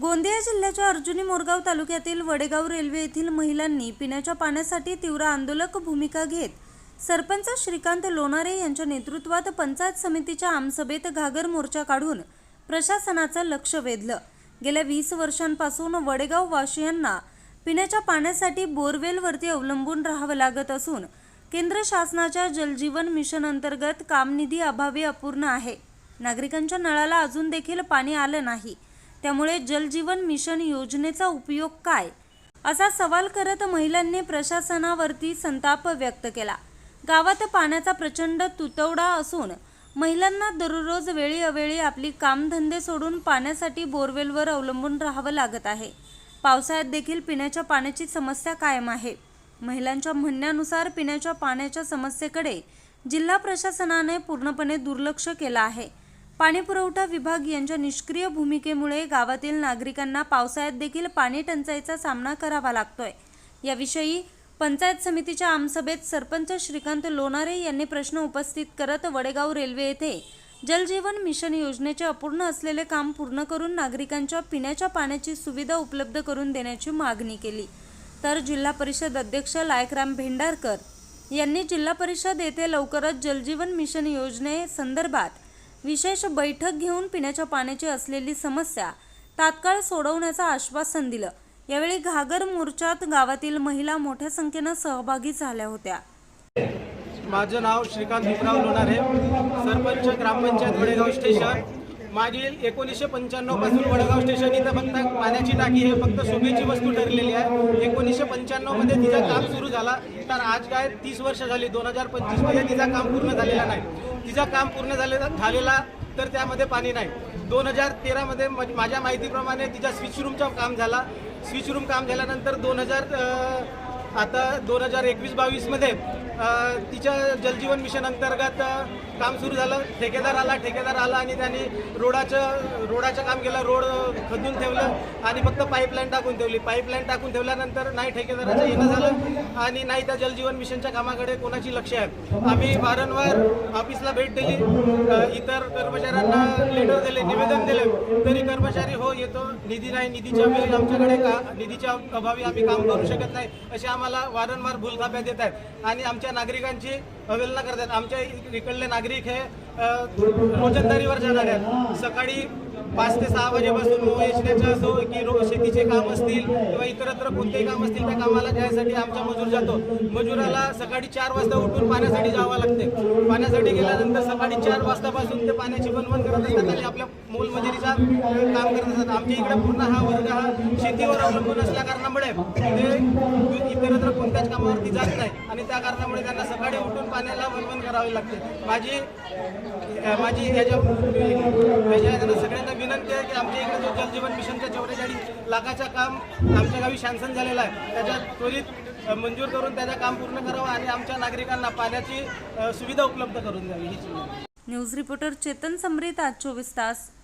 गोंदिया जिल्ह्याच्या अर्जुनी मोरगाव तालुक्यातील वडेगाव रेल्वे येथील महिलांनी पिण्याच्या पाण्यासाठी तीव्र आंदोलक भूमिका घेत सरपंच श्रीकांत लोणारे यांच्या नेतृत्वात पंचायत समितीच्या आमसभेत घागर मोर्चा काढून प्रशासनाचं लक्ष वेधलं. गेल्या वीस वर्षांपासून वडेगाव वासियांना पिण्याच्या पाण्यासाठी बोरवेलवरती अवलंबून राहावं लागत असून केंद्र शासनाच्या जलजीवन मिशन अंतर्गत कामनिधी अभावी अपूर्ण आहे. नागरिकांच्या नळाला अजून देखील पाणी आलं नाही. त्यामुळे जलजीवन मिशन योजनेचा उपयोग काय? असा सवाल करत महिलांनी प्रशासनावरती संताप व्यक्त केला. गावात पाण्याचा प्रचंड तुतवडा असून महिलांना दररोज वेळी अवेळी आपली कामधंदे सोडून पाण्यासाठी बोरवेलवर अवलंबून राहावं लागत आहे. पावसाळ्यात देखील पिण्याच्या पाण्याची समस्या कायम आहे. महिलांच्या म्हणण्यानुसार पिण्याच्या पाण्याच्या समस्येकडे जिल्हा प्रशासनाने पूर्णपणे दुर्लक्ष केलं आहे. पाणीपुरवठा विभाग यांच्या निष्क्रिय भूमिकेमुळे गावातील नागरिकांना पावसाळ्यात देखील पाणी टंचाईचा सामना करावा लागतोय. याविषयी पंचायत समितीच्या आमसभेत सरपंच श्रीकांत लोणारे यांनी प्रश्न उपस्थित करत वडेगाव रेल्वे येथे जलजीवन मिशन योजनेचे अपूर्ण असलेले काम पूर्ण करून नागरिकांच्या पिण्याच्या पाण्याची सुविधा उपलब्ध करून देण्याची मागणी केली. तर जिल्हा परिषद अध्यक्ष लायकराम भेंडारकर यांनी जिल्हा परिषद येथे लवकरच जलजीवन मिशन योजनेसंदर्भात विशेष बैठक घेऊन पिण्याच्या पाण्याची असलेली समस्या तात्काळ सोडवण्याचं आश्वासन दिलं. यावेळी घागर मोर्चात गावातील महिला मोठ्या संख्येनं सहभागी झाल्या होत्या. माझं नाव श्रीकांत भिमराव लोणारे सरपंच ग्रामपंचायत वडेगाव स्टेशन. मागील एकोणीसशे पंच्याण्णवपासून वडगाव स्टेशन इथं फक्त पाण्याची टाकी हे फक्त शोभेची वस्तू ठरलेली आहे. एकोणीसशे पंच्याण्णवमध्ये तिचं काम सुरू झाला तर आज काय तीस वर्ष झाली दोन हजार पंचवीसमध्ये तिचा काम पूर्ण झालेला नाही. तिचं काम पूर्ण झालेला झालेला तर त्यामध्ये पाणी नाही. दोन हजार तेरामध्ये माझ्या माहितीप्रमाणे तिच्या स्विच रूमचा काम झाला. स्विच रूम काम झाल्यानंतर दोन हजार आता दोन हजार एकवीस बावीसमध्ये तिच्या जलजीवन मिशन अंतर्गत काम सुरू झालं. ठेकेदार आला ठेकेदार आला आणि त्यांनी रोडाचं रोडाचं काम केलं रोड खदून ठेवलं आणि फक्त पाईपलाईन टाकून ठेवली. पाईपलाईन टाकून ठेवल्यानंतर नाही ठेकेदाराचं येणं झालं आणि नाही त्या जलजीवन मिशनच्या कामाकडे कोणाची लक्ष आहे. आम्ही वारंवार ऑफिसला भेट दिली. इतर कर्मचाऱ्यांना लेटर दिले निवेदन दिले. तरी कर्मचारी हो येतो. निधी नाही निधीच्या वेळी आमच्याकडे का निधीच्या अभावी आम्ही काम करू शकत नाही. असे आम्हाला वारंवार भूलथाप्या देत आहेत. आणि आमच्या नागरिकांची अवहेलना करतात आमच्या इकडले नागरिक हे रोजंदारीवर जाणार आहेत. सकाळी पाच ते सहा वाजेपासून वेचण्याचं असो की रो शेतीचे काम असतील किंवा इतरत्र कोणतेही काम असतील त्या कामाला जायसाठी आमचा मजूर जातो. मजुराला सकाळी चार वाजता उठून पाण्यासाठी जावं लागते. पाण्यासाठी गेल्यानंतर सकाळी चार वाजतापासून ते पाण्याची बनवण करत असतात आणि आपल्या मोलमजुरीचा काम करत असतात. आमच्या इकडे पूर्ण हा वर्ग हा शेतीवर अवलंबून असल्या कारणामुळे ते इतरत्र कोणत्याच कामावरती जात नाही. आणि त्या कारणामुळे त्यांना सकाळी उठून पाण्याला बनवण करावी लागते. माझी माझी याच्या याच्या सगळ्यांना विनंती आहे की आमच्या इकडे जो जलजीवन मिशनच्या चौवेचाळीस लाखाचं काम आमच्या गावी शांसन झालेलं आहे. त्याच्यात त्वरित मंजूर करून त्याचं काम पूर्ण करावं आणि आमच्या नागरिकांना पाण्याची सुविधा उपलब्ध करून द्यावी. ही न्यूज रिपोर्टर चेतन समरीत आज चोवीस तास.